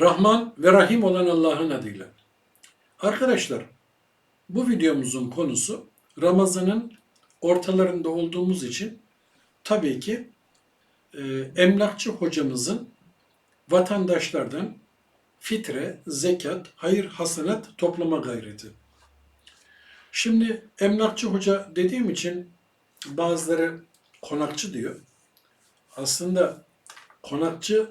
Rahman ve Rahim olan Allah'ın adıyla. Arkadaşlar, bu videomuzun konusu Ramazan'ın ortalarında olduğumuz için tabii ki e, emlakçı hocamızın vatandaşlardan fitre, zekat, hayır, hasenat toplama gayreti. Şimdi emlakçı hoca dediğim için bazıları konakçı diyor. Aslında konakçı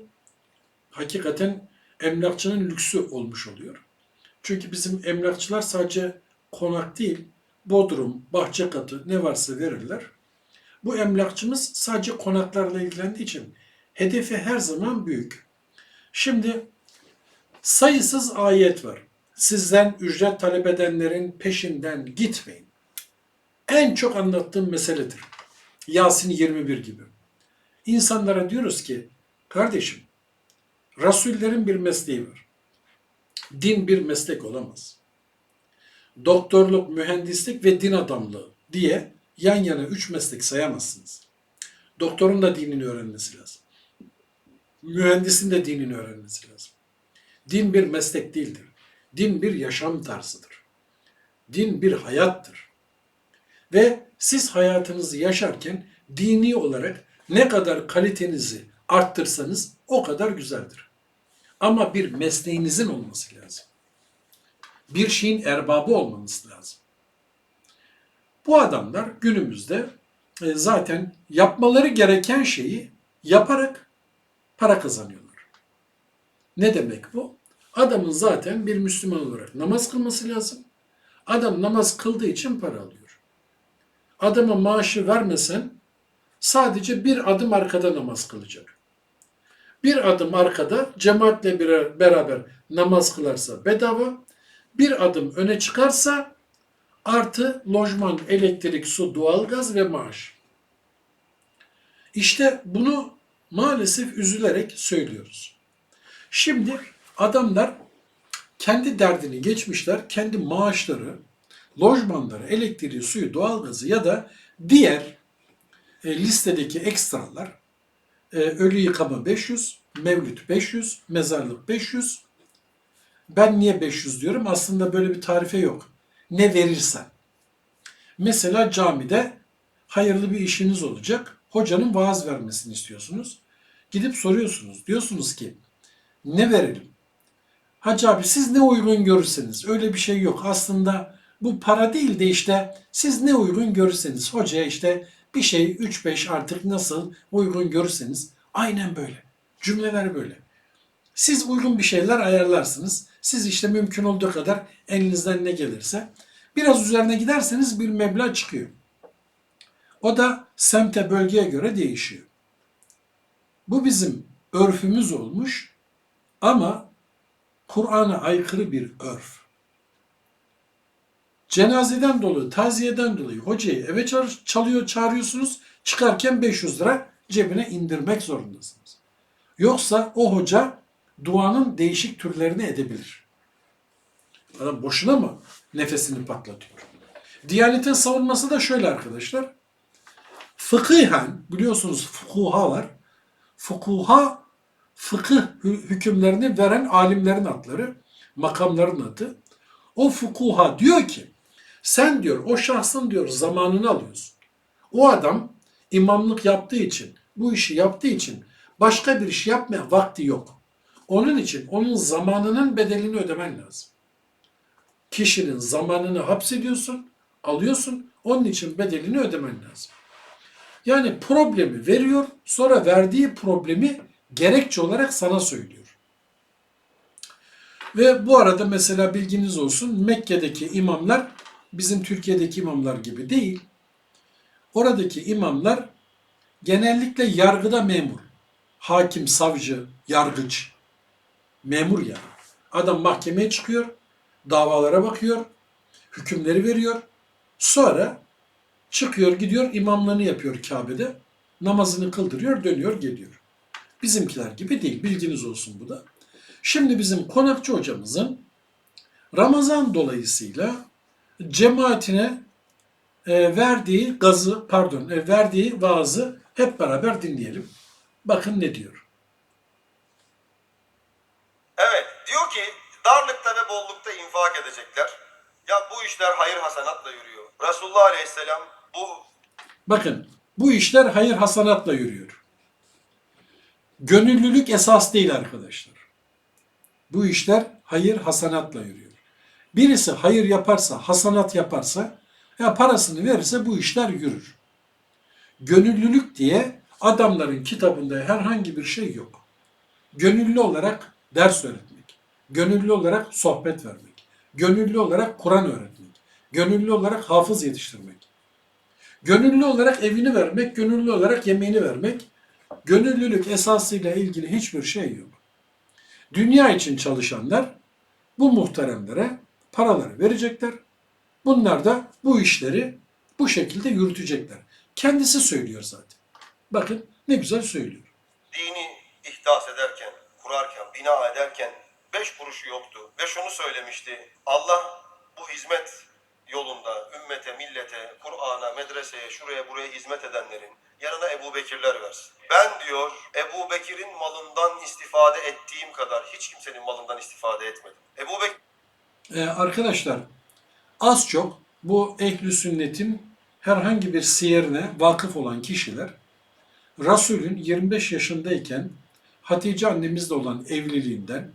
hakikaten emlakçının lüksü olmuş oluyor. Çünkü bizim emlakçılar sadece konak değil, bodrum, bahçe katı ne varsa verirler. Bu emlakçımız sadece konaklarla ilgilendiği için hedefi her zaman büyük. Şimdi sayısız ayet var. Sizden ücret talep edenlerin peşinden gitmeyin. En çok anlattığım meseledir. Yasin 21 gibi. İnsanlara diyoruz ki, kardeşim, Rasullerin bir mesleği var. Din bir meslek olamaz. Doktorluk, mühendislik ve din adamlığı diye yan yana üç meslek sayamazsınız. Doktorun da dinini öğrenmesi lazım. Mühendisin de dinini öğrenmesi lazım. Din bir meslek değildir. Din bir yaşam tarzıdır. Din bir hayattır. Ve siz hayatınızı yaşarken dini olarak ne kadar kalitenizi arttırsanız o kadar güzeldir. Ama bir mesleğinizin olması lazım. Bir şeyin erbabı olmanız lazım. Bu adamlar günümüzde e, zaten yapmaları gereken şeyi yaparak para kazanıyorlar. Ne demek bu? Adamın zaten bir Müslüman olarak namaz kılması lazım. Adam namaz kıldığı için para alıyor. Adama maaşı vermesen sadece bir adım arkada namaz kılacak. Bir adım arkada cemaatle bir- beraber namaz kılarsa bedava, bir adım öne çıkarsa artı lojman, elektrik, su, doğalgaz ve maaş. İşte bunu maalesef üzülerek söylüyoruz. Şimdi adamlar kendi derdini geçmişler, kendi maaşları, lojmanları, elektriği, suyu, doğalgazı ya da diğer e, listedeki ekstralar e, ölü yıkama 500, mevlüt 500, mezarlık 500. Ben niye 500 diyorum? Aslında böyle bir tarife yok. Ne verirsen. Mesela camide hayırlı bir işiniz olacak. Hocanın vaaz vermesini istiyorsunuz. Gidip soruyorsunuz. Diyorsunuz ki ne verelim? Hacı abi siz ne uygun görürseniz. Öyle bir şey yok. Aslında bu para değil de işte siz ne uygun görürseniz. Hocaya işte bir şey 3-5 artık nasıl uygun görürseniz. Aynen böyle. Cümleler böyle. Siz uygun bir şeyler ayarlarsınız. Siz işte mümkün olduğu kadar elinizden ne gelirse. Biraz üzerine giderseniz bir meblağ çıkıyor. O da semte bölgeye göre değişiyor. Bu bizim örfümüz olmuş ama Kur'an'a aykırı bir örf. Cenazeden dolayı, taziyeden dolayı hocayı eve çalıyor, çağırıyorsunuz. Çıkarken 500 lira cebine indirmek zorundasınız. Yoksa o hoca duanın değişik türlerini edebilir. Adam boşuna mı nefesini patlatıyor? Diyanetin savunması da şöyle arkadaşlar. Fıkıhen biliyorsunuz fukuha var. Fukuha fıkıh hü- hükümlerini veren alimlerin adları, makamların adı. O fukuha diyor ki sen diyor o şahsın diyor zamanını alıyorsun. O adam imamlık yaptığı için, bu işi yaptığı için başka bir iş yapmaya vakti yok. Onun için onun zamanının bedelini ödemen lazım. Kişinin zamanını hapsediyorsun, alıyorsun, onun için bedelini ödemen lazım. Yani problemi veriyor, sonra verdiği problemi gerekçe olarak sana söylüyor. Ve bu arada mesela bilginiz olsun Mekke'deki imamlar bizim Türkiye'deki imamlar gibi değil. Oradaki imamlar genellikle yargıda memur. Hakim, savcı, yargıç. Memur yani. Adam mahkemeye çıkıyor, davalara bakıyor, hükümleri veriyor. Sonra çıkıyor gidiyor imamlığını yapıyor Kabe'de. Namazını kıldırıyor, dönüyor, geliyor. Bizimkiler gibi değil. Bilginiz olsun bu da. Şimdi bizim konakçı hocamızın Ramazan dolayısıyla cemaatine e, verdiği gazı, pardon, e, verdiği vaazı hep beraber dinleyelim. Bakın ne diyor. Evet, ki darlıkta ve bollukta infak edecekler. Ya bu işler hayır hasenatla yürüyor. Resulullah Aleyhisselam bu Bakın bu işler hayır hasanatla yürüyor. Gönüllülük esas değil arkadaşlar. Bu işler hayır hasanatla yürüyor. Birisi hayır yaparsa, hasanat yaparsa, ya parasını verirse bu işler yürür. Gönüllülük diye adamların kitabında herhangi bir şey yok. Gönüllü olarak ders öğretmek, gönüllü olarak sohbet vermek, gönüllü olarak Kur'an öğretmek, gönüllü olarak hafız yetiştirmek. Gönüllü olarak evini vermek, gönüllü olarak yemeğini vermek, gönüllülük esasıyla ilgili hiçbir şey yok. Dünya için çalışanlar bu muhteremlere paraları verecekler. Bunlar da bu işleri bu şekilde yürütecekler. Kendisi söylüyor zaten. Bakın ne güzel söylüyor. dini ihdas ederken, kurarken, bina ederken beş kuruşu yoktu. Ve şunu söylemişti. Allah bu hizmet yolunda ümmete, millete, Kur'an'a, medreseye, şuraya buraya hizmet edenlerin yanına Ebu Bekirler versin. Ben diyor Ebu Bekir'in malından istifade ettiğim kadar hiç kimsenin malından istifade etmedim. Ebu Bekir Ee, arkadaşlar az çok bu ehli sünnetin herhangi bir siyerine vakıf olan kişiler Resul'ün 25 yaşındayken Hatice annemizle olan evliliğinden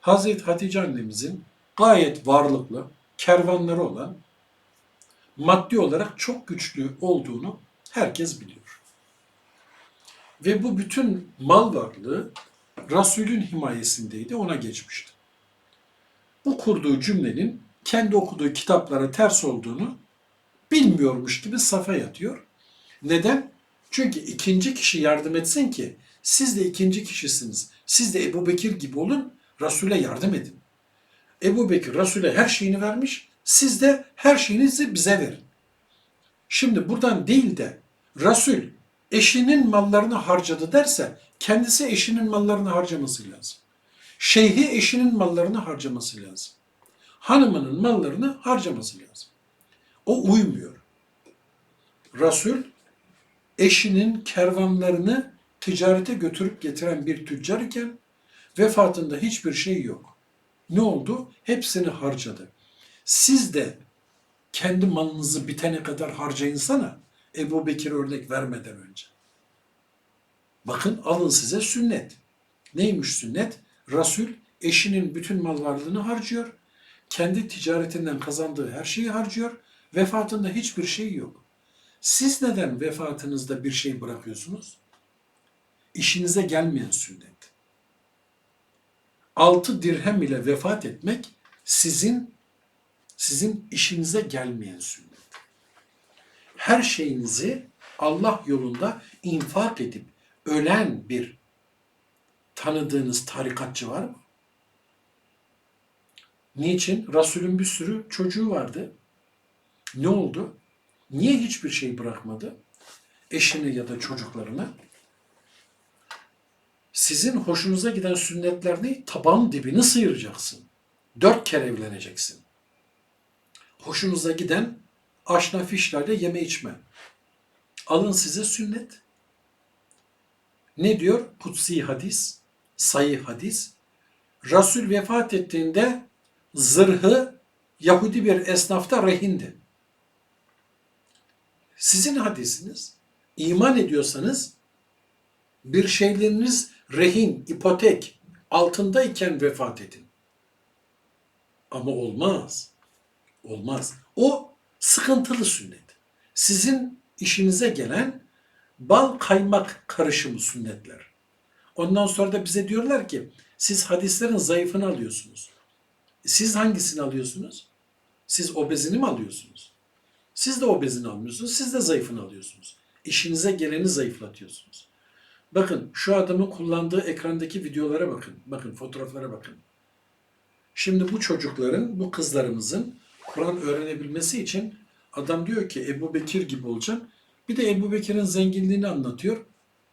Hazreti Hatice annemizin gayet varlıklı kervanları olan maddi olarak çok güçlü olduğunu herkes biliyor. Ve bu bütün mal varlığı Resul'ün himayesindeydi, ona geçmişti bu kurduğu cümlenin kendi okuduğu kitaplara ters olduğunu bilmiyormuş gibi safa yatıyor. Neden? Çünkü ikinci kişi yardım etsin ki siz de ikinci kişisiniz. Siz de Ebu Bekir gibi olun, Resul'e yardım edin. Ebu Bekir Resul'e her şeyini vermiş, siz de her şeyinizi bize verin. Şimdi buradan değil de Resul eşinin mallarını harcadı derse kendisi eşinin mallarını harcaması lazım. Şeyhi eşinin mallarını harcaması lazım. Hanımının mallarını harcaması lazım. O uymuyor. Resul eşinin kervanlarını ticarete götürüp getiren bir tüccar iken vefatında hiçbir şey yok. Ne oldu? Hepsini harcadı. Siz de kendi malınızı bitene kadar harcayın sana. Ebu Bekir örnek vermeden önce. Bakın alın size sünnet. Neymiş sünnet? Resul eşinin bütün mal varlığını harcıyor. Kendi ticaretinden kazandığı her şeyi harcıyor. Vefatında hiçbir şey yok. Siz neden vefatınızda bir şey bırakıyorsunuz? İşinize gelmeyen sünnet. Altı dirhem ile vefat etmek sizin sizin işinize gelmeyen sünnet. Her şeyinizi Allah yolunda infak edip ölen bir tanıdığınız tarikatçı var mı? Niçin? Resulün bir sürü çocuğu vardı. Ne oldu? Niye hiçbir şey bırakmadı? Eşini ya da çocuklarını. Sizin hoşunuza giden sünnetler ne? Taban dibini sıyıracaksın. Dört kere evleneceksin. Hoşunuza giden aşna fişlerle yeme içme. Alın size sünnet. Ne diyor? Kutsi hadis, sayı hadis. Resul vefat ettiğinde zırhı Yahudi bir esnafta rehindi. Sizin hadisiniz. iman ediyorsanız bir şeyleriniz rehin, ipotek altındayken vefat edin. Ama olmaz. Olmaz. O sıkıntılı sünnet. Sizin işinize gelen bal kaymak karışımı sünnetler. Ondan sonra da bize diyorlar ki siz hadislerin zayıfını alıyorsunuz. Siz hangisini alıyorsunuz? Siz obezini mi alıyorsunuz? Siz de obezini almıyorsunuz, siz de zayıfını alıyorsunuz. İşinize geleni zayıflatıyorsunuz. Bakın şu adamın kullandığı ekrandaki videolara bakın. Bakın fotoğraflara bakın. Şimdi bu çocukların, bu kızlarımızın Kur'an öğrenebilmesi için adam diyor ki Ebu Bekir gibi olacağım. Bir de Ebu Bekir'in zenginliğini anlatıyor.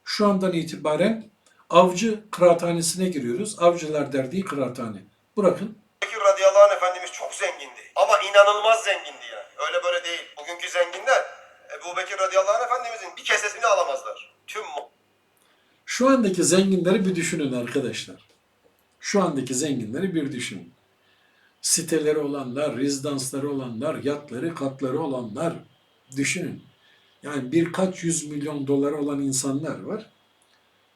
Şu andan itibaren avcı kıraathanesine giriyoruz. Avcılar derdiği kıraathane. Bırakın. Bekir radıyallahu anh Efendimiz çok zengindi. Ama inanılmaz zengindi yani. Öyle böyle değil. Ebu Bekir radıyallahu anh Efendimizin bir kesesini alamazlar. Tüm Şu andaki zenginleri bir düşünün arkadaşlar. Şu andaki zenginleri bir düşünün. Siteleri olanlar, rezidansları olanlar, yatları, katları olanlar düşünün. Yani birkaç yüz milyon doları olan insanlar var.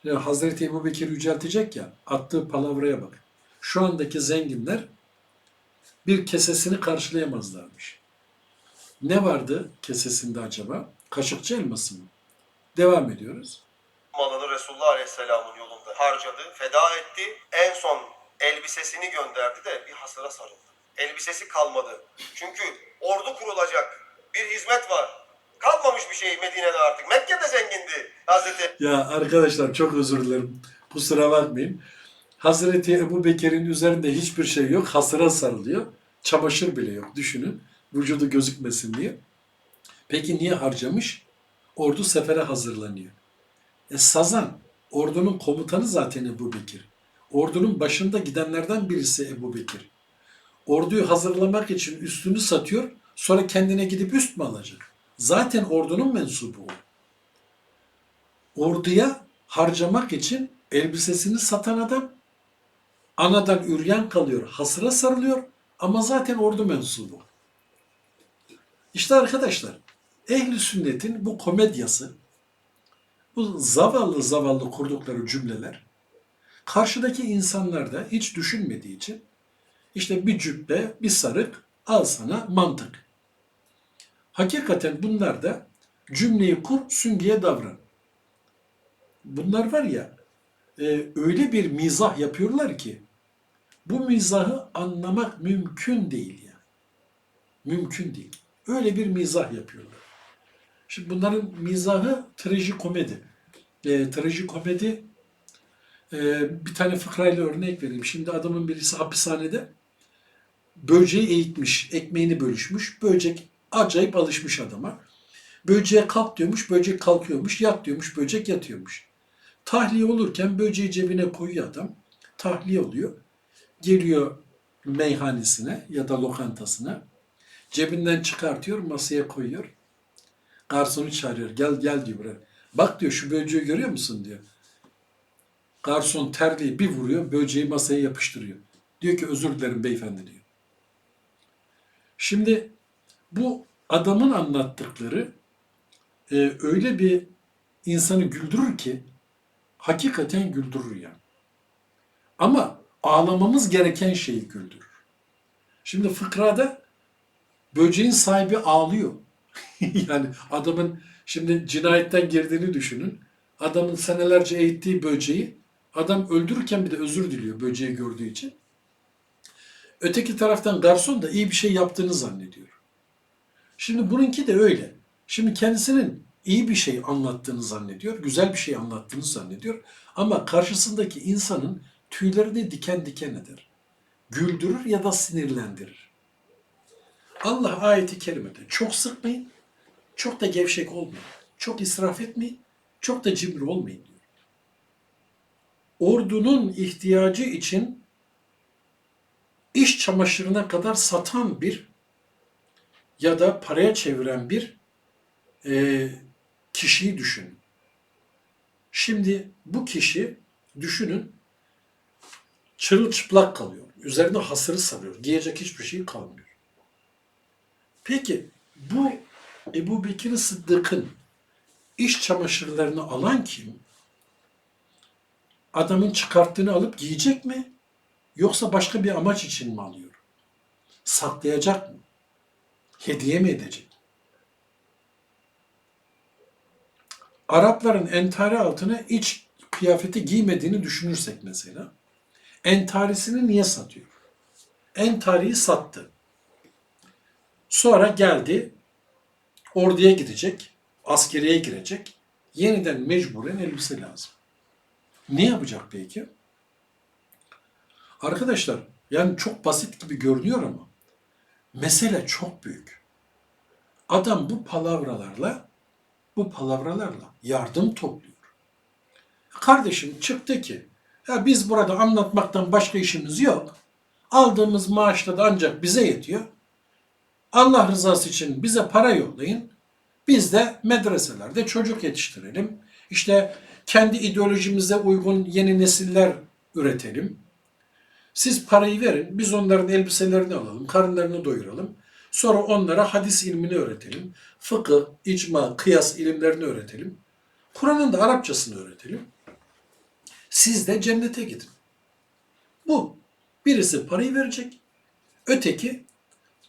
Ya Hazreti Ebu Bekir yüceltecek ya, attığı palavraya bak. Şu andaki zenginler bir kesesini karşılayamazlarmış. Ne vardı kesesinde acaba? Kaşıkçı elması mı? Devam ediyoruz. malını Resulullah Aleyhisselam'ın yolunda harcadı, feda etti. En son elbisesini gönderdi de bir hasıra sarıldı. Elbisesi kalmadı. Çünkü ordu kurulacak. Bir hizmet var. Kalmamış bir şey Medine'de artık. Mekke'de zengindi Hazreti Ya arkadaşlar çok özür dilerim. Kusura bakmayın. Hazreti Ebu Bekir'in üzerinde hiçbir şey yok. Hasıra sarılıyor. Çamaşır bile yok. Düşünün. Vücudu gözükmesin diye. Peki niye harcamış? Ordu sefere hazırlanıyor. E Sazan, ordunun komutanı zaten Ebu Bekir. Ordunun başında gidenlerden birisi Ebu Bekir. Orduyu hazırlamak için üstünü satıyor, sonra kendine gidip üst mü alacak? Zaten ordunun mensubu o orduya harcamak için elbisesini satan adam anadan üryan kalıyor, hasıra sarılıyor ama zaten ordu mensubu. İşte arkadaşlar, ehli sünnetin bu komedyası, bu zavallı zavallı kurdukları cümleler, karşıdaki insanlar da hiç düşünmediği için işte bir cübbe, bir sarık, al sana mantık. Hakikaten bunlar da cümleyi kur, süngeye davran bunlar var ya e, öyle bir mizah yapıyorlar ki bu mizahı anlamak mümkün değil ya. Mümkün değil. Öyle bir mizah yapıyorlar. Şimdi bunların mizahı trajikomedi. E, trajikomedi e, bir tane fıkrayla örnek vereyim. Şimdi adamın birisi hapishanede böceği eğitmiş, ekmeğini bölüşmüş. Böcek acayip alışmış adama. Böceğe kalk diyormuş, böcek kalkıyormuş. Yat diyormuş, böcek yatıyormuş. Tahliye olurken böceği cebine koyuyor adam. Tahliye oluyor. Geliyor meyhanesine ya da lokantasına. Cebinden çıkartıyor, masaya koyuyor. Garsonu çağırıyor. Gel gel diyor buraya. Bak diyor şu böceği görüyor musun diyor. Garson terliği bir vuruyor, böceği masaya yapıştırıyor. Diyor ki özür dilerim beyefendi diyor. Şimdi bu adamın anlattıkları e, öyle bir insanı güldürür ki hakikaten güldürür yani. Ama ağlamamız gereken şeyi güldürür. Şimdi fıkrada böceğin sahibi ağlıyor. yani adamın şimdi cinayetten girdiğini düşünün. Adamın senelerce eğittiği böceği adam öldürürken bir de özür diliyor böceği gördüğü için. Öteki taraftan garson da iyi bir şey yaptığını zannediyor. Şimdi bununki de öyle. Şimdi kendisinin iyi bir şey anlattığını zannediyor, güzel bir şey anlattığını zannediyor. Ama karşısındaki insanın tüylerini diken diken eder. Güldürür ya da sinirlendirir. Allah ayeti kerimede çok sıkmayın, çok da gevşek olmayın, çok israf etmeyin, çok da cimri olmayın diyor. Ordunun ihtiyacı için iş çamaşırına kadar satan bir ya da paraya çeviren bir e, kişiyi düşünün. Şimdi bu kişi düşünün çırılçıplak kalıyor. Üzerine hasırı sarıyor. Giyecek hiçbir şey kalmıyor. Peki bu Ebu Bekir Sıddık'ın iş çamaşırlarını alan kim? Adamın çıkarttığını alıp giyecek mi? Yoksa başka bir amaç için mi alıyor? Saklayacak mı? Hediye mi edecek? Arapların entari altına iç kıyafeti giymediğini düşünürsek mesela, entarisini niye satıyor? Entariyi sattı. Sonra geldi, orduya gidecek, askeriye girecek, yeniden mecburen elbise lazım. Ne yapacak peki? Arkadaşlar, yani çok basit gibi görünüyor ama mesele çok büyük. Adam bu palavralarla bu palavralarla yardım topluyor. Kardeşim çıktı ki ya biz burada anlatmaktan başka işimiz yok. Aldığımız maaşla da ancak bize yetiyor. Allah rızası için bize para yollayın. Biz de medreselerde çocuk yetiştirelim. İşte kendi ideolojimize uygun yeni nesiller üretelim. Siz parayı verin, biz onların elbiselerini alalım, karınlarını doyuralım. Sonra onlara hadis ilmini öğretelim. Fıkıh, icma, kıyas ilimlerini öğretelim. Kur'an'ın da Arapçasını öğretelim. Siz de cennete gidin. Bu. Birisi parayı verecek, öteki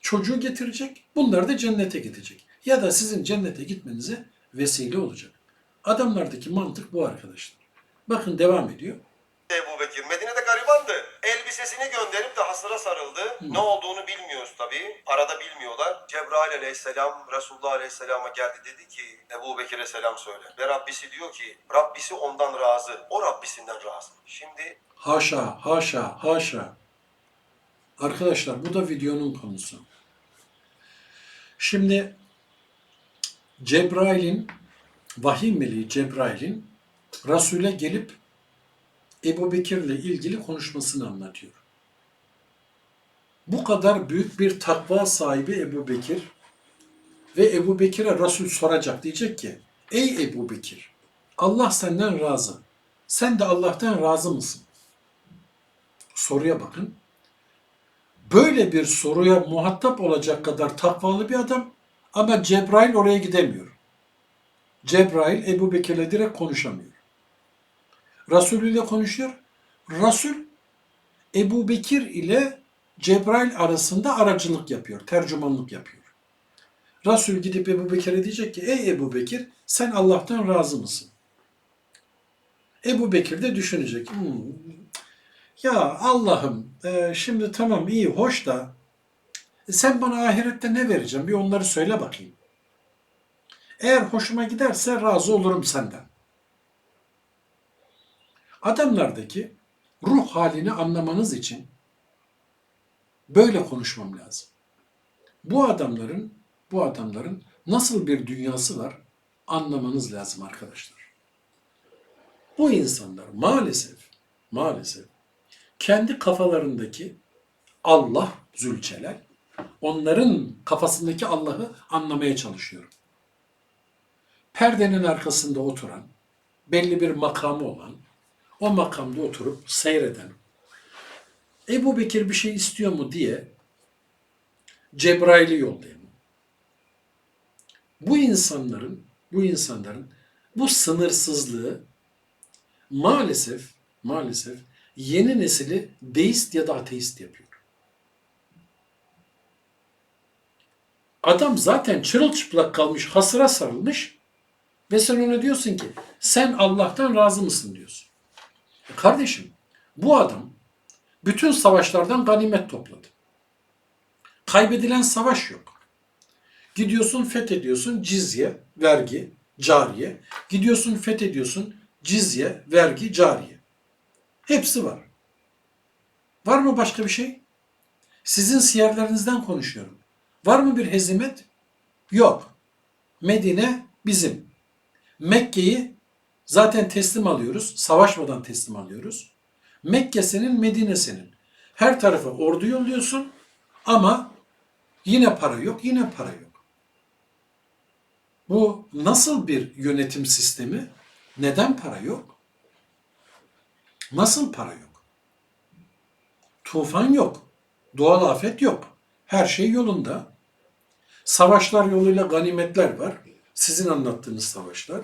çocuğu getirecek, bunlar da cennete gidecek. Ya da sizin cennete gitmenize vesile olacak. Adamlardaki mantık bu arkadaşlar. Bakın devam ediyor. Ebu Bekir Medine'de garibandı. Elbisesini gönderip de hasıra sarıldı. Ne olduğunu bilmiyoruz tabii. Arada bilmiyorlar. Cebrail aleyhisselam Resulullah aleyhisselama geldi dedi ki Ebu Bekir'e selam söyle. Ve Rabbisi diyor ki Rabbisi ondan razı. O Rabbisinden razı. Şimdi Haşa, haşa, haşa. Arkadaşlar bu da videonun konusu. Şimdi Cebrail'in, vahiy meleği Cebrail'in Resul'e gelip Ebu Bekir'le ilgili konuşmasını anlatıyor. Bu kadar büyük bir takva sahibi Ebu Bekir ve Ebu Bekir'e Resul soracak diyecek ki Ey Ebu Bekir Allah senden razı. Sen de Allah'tan razı mısın? soruya bakın. Böyle bir soruya muhatap olacak kadar takvalı bir adam ama Cebrail oraya gidemiyor. Cebrail Ebu Bekir'le direkt konuşamıyor. Resulü ile konuşuyor. Resul Ebu Bekir ile Cebrail arasında aracılık yapıyor, tercümanlık yapıyor. Resul gidip Ebu Bekir'e diyecek ki ey Ebu Bekir sen Allah'tan razı mısın? Ebu Bekir de düşünecek. "Hmm, ya Allah'ım e, şimdi tamam iyi hoş da e, sen bana ahirette ne vereceksin bir onları söyle bakayım. Eğer hoşuma giderse razı olurum senden. Adamlardaki ruh halini anlamanız için böyle konuşmam lazım. Bu adamların bu adamların nasıl bir dünyası var anlamanız lazım arkadaşlar. Bu insanlar maalesef maalesef kendi kafalarındaki Allah Zülcelal onların kafasındaki Allah'ı anlamaya çalışıyor. Perdenin arkasında oturan, belli bir makamı olan, o makamda oturup seyreden, Ebu Bekir bir şey istiyor mu diye Cebrail'i yollayan. Bu insanların, bu insanların bu sınırsızlığı maalesef, maalesef yeni nesili deist ya da ateist yapıyor. Adam zaten çırılçıplak kalmış, hasıra sarılmış ve sen ona diyorsun ki sen Allah'tan razı mısın diyorsun. E kardeşim bu adam bütün savaşlardan ganimet topladı. Kaybedilen savaş yok. Gidiyorsun fethediyorsun cizye, vergi, cariye. Gidiyorsun fethediyorsun cizye, vergi, cariye. Hepsi var. Var mı başka bir şey? Sizin siyerlerinizden konuşuyorum. Var mı bir hezimet? Yok. Medine bizim. Mekke'yi zaten teslim alıyoruz. Savaşmadan teslim alıyoruz. Mekke senin, Medine senin. Her tarafa ordu yolluyorsun ama yine para yok, yine para yok. Bu nasıl bir yönetim sistemi? Neden para yok? Nasıl para yok? Tufan yok. Doğal afet yok. Her şey yolunda. Savaşlar yoluyla ganimetler var. Sizin anlattığınız savaşlar.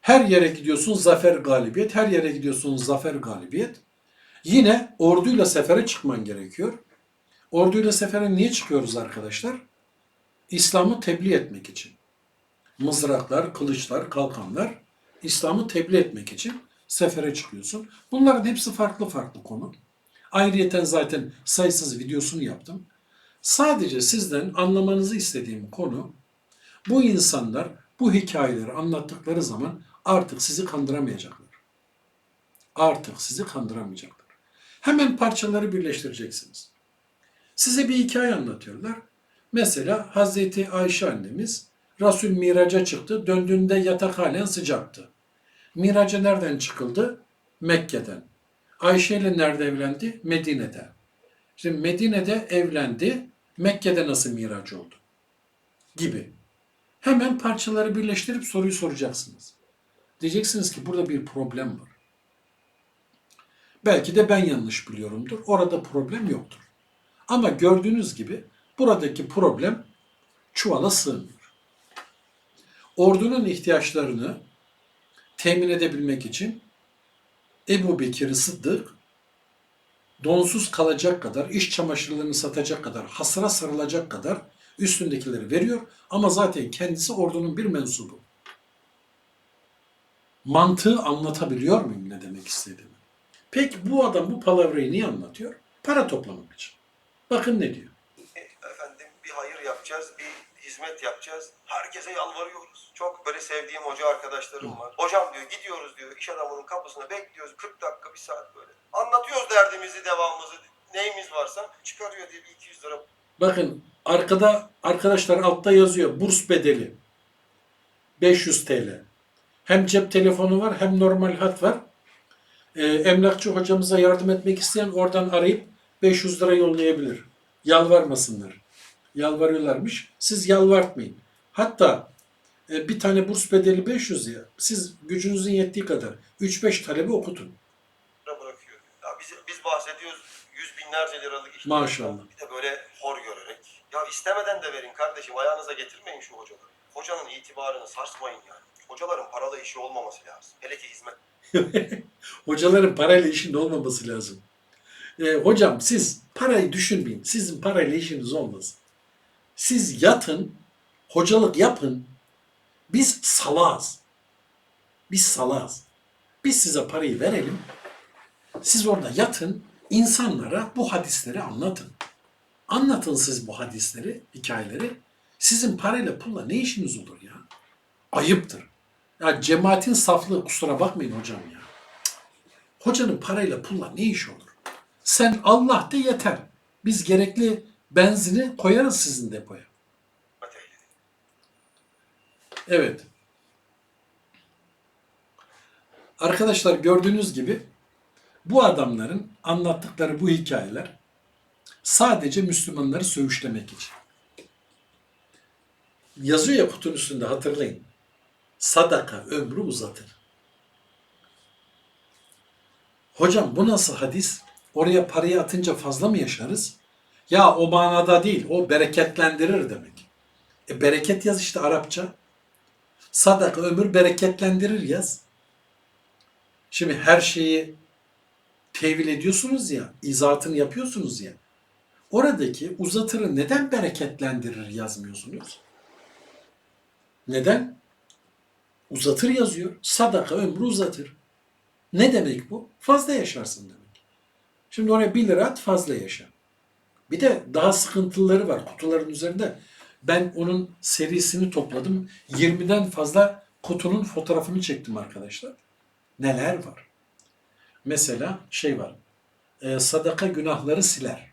Her yere gidiyorsun zafer galibiyet. Her yere gidiyorsun zafer galibiyet. Yine orduyla sefere çıkman gerekiyor. Orduyla sefere niye çıkıyoruz arkadaşlar? İslam'ı tebliğ etmek için. Mızraklar, kılıçlar, kalkanlar İslam'ı tebliğ etmek için sefere çıkıyorsun. Bunların hepsi farklı farklı konu. Ayrıyeten zaten sayısız videosunu yaptım. Sadece sizden anlamanızı istediğim konu bu insanlar bu hikayeleri anlattıkları zaman artık sizi kandıramayacaklar. Artık sizi kandıramayacaklar. Hemen parçaları birleştireceksiniz. Size bir hikaye anlatıyorlar. Mesela Hazreti Ayşe annemiz Resul miraca çıktı. Döndüğünde yatak halen sıcaktı. Miraca nereden çıkıldı? Mekke'den. Ayşe ile nerede evlendi? Medine'de. Şimdi Medine'de evlendi. Mekke'de nasıl miraç oldu? Gibi. Hemen parçaları birleştirip soruyu soracaksınız. Diyeceksiniz ki burada bir problem var. Belki de ben yanlış biliyorumdur. Orada problem yoktur. Ama gördüğünüz gibi buradaki problem çuvala sığmıyor. Ordunun ihtiyaçlarını temin edebilmek için Ebu Bekir Sıddık donsuz kalacak kadar, iş çamaşırlarını satacak kadar, hasıra sarılacak kadar üstündekileri veriyor. Ama zaten kendisi ordunun bir mensubu. Mantığı anlatabiliyor muyum ne demek istediğimi? Peki bu adam bu palavrayı niye anlatıyor? Para toplamak için. Bakın ne diyor. Efendim bir hayır yapacağız, bir hizmet yapacağız. Herkese yalvarıyoruz. Çok böyle sevdiğim hoca arkadaşlarım var. Hocam diyor gidiyoruz diyor iş adamının kapısına bekliyoruz 40 dakika bir saat böyle. Anlatıyoruz derdimizi, devamımızı, neyimiz varsa çıkarıyor diye bir 200 lira Bakın arkada arkadaşlar altta yazıyor burs bedeli 500 TL. Hem cep telefonu var hem normal hat var. Ee, emlakçı hocamıza yardım etmek isteyen oradan arayıp 500 lira yollayabilir. Yalvarmasınlar. Yalvarıyorlarmış. Siz yalvartmayın. Hatta e, bir tane burs bedeli 500 ya. Siz gücünüzün yettiği kadar 3-5 talebi okutun. bırakıyor. Ya biz, biz bahsediyoruz yüz binlerce liralık iş. Maşallah. Bir de böyle hor görerek. Ya istemeden de verin kardeşim ayağınıza getirmeyin şu hocaları. Hocanın itibarını sarsmayın yani. Hocaların paralı işi olmaması lazım. Hele ki hizmet Hocaların parayla işinde olmaması lazım. Ee, hocam siz parayı düşünmeyin. Sizin parayla işiniz olmaz. Siz yatın, hocalık yapın. Biz salaz. Biz salaz. Biz size parayı verelim. Siz orada yatın, insanlara bu hadisleri anlatın. Anlatın siz bu hadisleri, hikayeleri. Sizin parayla pulla ne işiniz olur ya? Ayıptır. Ya cemaatin saflığı kusura bakmayın hocam ya. Hocanın parayla pulla ne iş olur? Sen Allah de yeter. Biz gerekli benzini koyarız sizin depoya. Evet. Arkadaşlar gördüğünüz gibi bu adamların anlattıkları bu hikayeler sadece Müslümanları söğüşlemek için. Yazıyor ya kutunun üstünde hatırlayın. Sadaka ömrü uzatır. Hocam bu nasıl hadis? Oraya parayı atınca fazla mı yaşarız? Ya o manada değil. O bereketlendirir demek. E bereket yaz işte Arapça. Sadaka ömür bereketlendirir yaz. Şimdi her şeyi tevil ediyorsunuz ya, izahatını yapıyorsunuz ya. Oradaki uzatırı neden bereketlendirir yazmıyorsunuz? Neden? Uzatır yazıyor. Sadaka ömrü uzatır. Ne demek bu? Fazla yaşarsın demek. Şimdi oraya 1 lira at fazla yaşa. Bir de daha sıkıntılıları var kutuların üzerinde. Ben onun serisini topladım. 20'den fazla kutunun fotoğrafını çektim arkadaşlar. Neler var? Mesela şey var. e, sadaka günahları siler.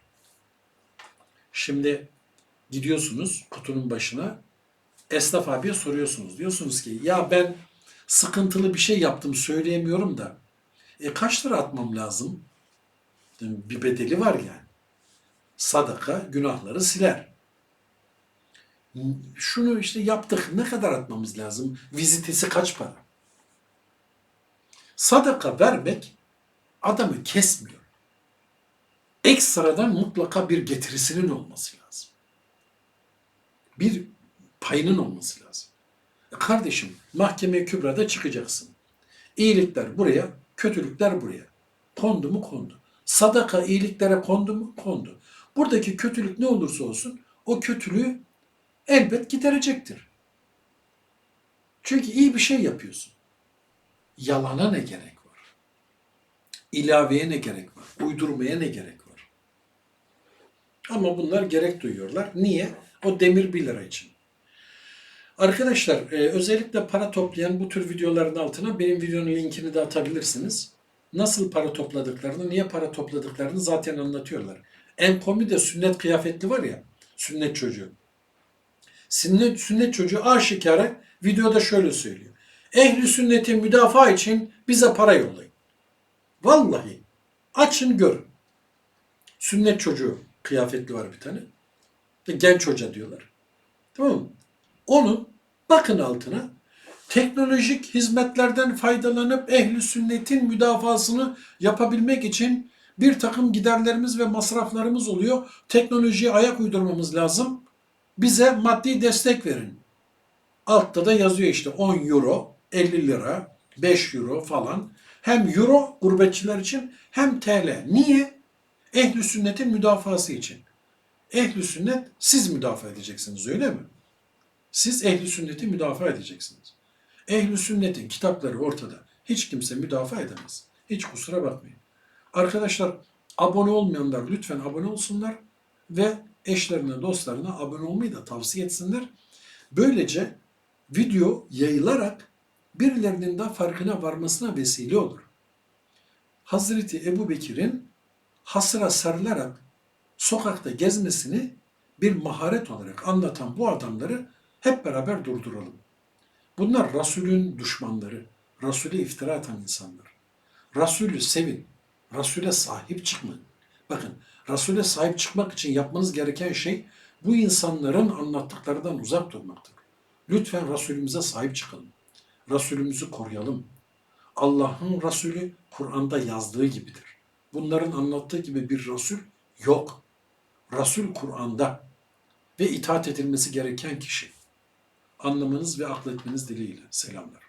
Şimdi gidiyorsunuz kutunun başına. Esnaf abiye soruyorsunuz. Diyorsunuz ki ya ben sıkıntılı bir şey yaptım söyleyemiyorum da e, kaç lira atmam lazım? Bir bedeli var yani. Sadaka günahları siler. Şunu işte yaptık. Ne kadar atmamız lazım? Vizitesi kaç para? Sadaka vermek adamı kesmiyor. Ekstradan mutlaka bir getirisinin olması lazım. Bir payının olması lazım. Kardeşim mahkeme kübrada çıkacaksın. İyilikler buraya, kötülükler buraya. Kondu mu kondu. Sadaka iyiliklere kondu mu kondu. Buradaki kötülük ne olursa olsun o kötülüğü elbet giderecektir. Çünkü iyi bir şey yapıyorsun. Yalana ne gerek var? İlaveye ne gerek var? Uydurmaya ne gerek var? Ama bunlar gerek duyuyorlar. Niye? O demir 1 lira için. Arkadaşlar e, özellikle para toplayan bu tür videoların altına benim videonun linkini de atabilirsiniz. Nasıl para topladıklarını, niye para topladıklarını zaten anlatıyorlar. En komi de sünnet kıyafetli var ya, sünnet çocuğu. Sünnet, sünnet çocuğu aşikare videoda şöyle söylüyor. Ehli sünneti müdafaa için bize para yollayın. Vallahi açın görün. Sünnet çocuğu kıyafetli var bir tane. Genç hoca diyorlar. Tamam mı? Onun bakın altına teknolojik hizmetlerden faydalanıp ehli sünnetin müdafasını yapabilmek için bir takım giderlerimiz ve masraflarımız oluyor. Teknolojiye ayak uydurmamız lazım. Bize maddi destek verin. Altta da yazıyor işte 10 euro, 50 lira, 5 euro falan. Hem euro gurbetçiler için hem TL. Niye? Ehli sünnetin müdafası için. Ehli sünnet siz müdafaa edeceksiniz öyle mi? Siz ehli sünneti müdafaa edeceksiniz. Ehli sünnetin kitapları ortada. Hiç kimse müdafaa edemez. Hiç kusura bakmayın. Arkadaşlar abone olmayanlar lütfen abone olsunlar ve eşlerine dostlarına abone olmayı da tavsiye etsinler. Böylece video yayılarak birilerinin de farkına varmasına vesile olur. Hazreti Ebu Bekir'in hasıra sarılarak sokakta gezmesini bir maharet olarak anlatan bu adamları hep beraber durduralım. Bunlar Resulün düşmanları, Resul'e iftira atan insanlar. Resulü sevin, Resul'e sahip çıkın. Bakın, Resul'e sahip çıkmak için yapmanız gereken şey bu insanların anlattıklarından uzak durmaktır. Lütfen Resulümüze sahip çıkalım. Resulümüzü koruyalım. Allah'ın Resulü Kur'an'da yazdığı gibidir. Bunların anlattığı gibi bir Resul yok. Resul Kur'an'da ve itaat edilmesi gereken kişi. Anlamanız ve akletmeniz dileğiyle. Selamlar.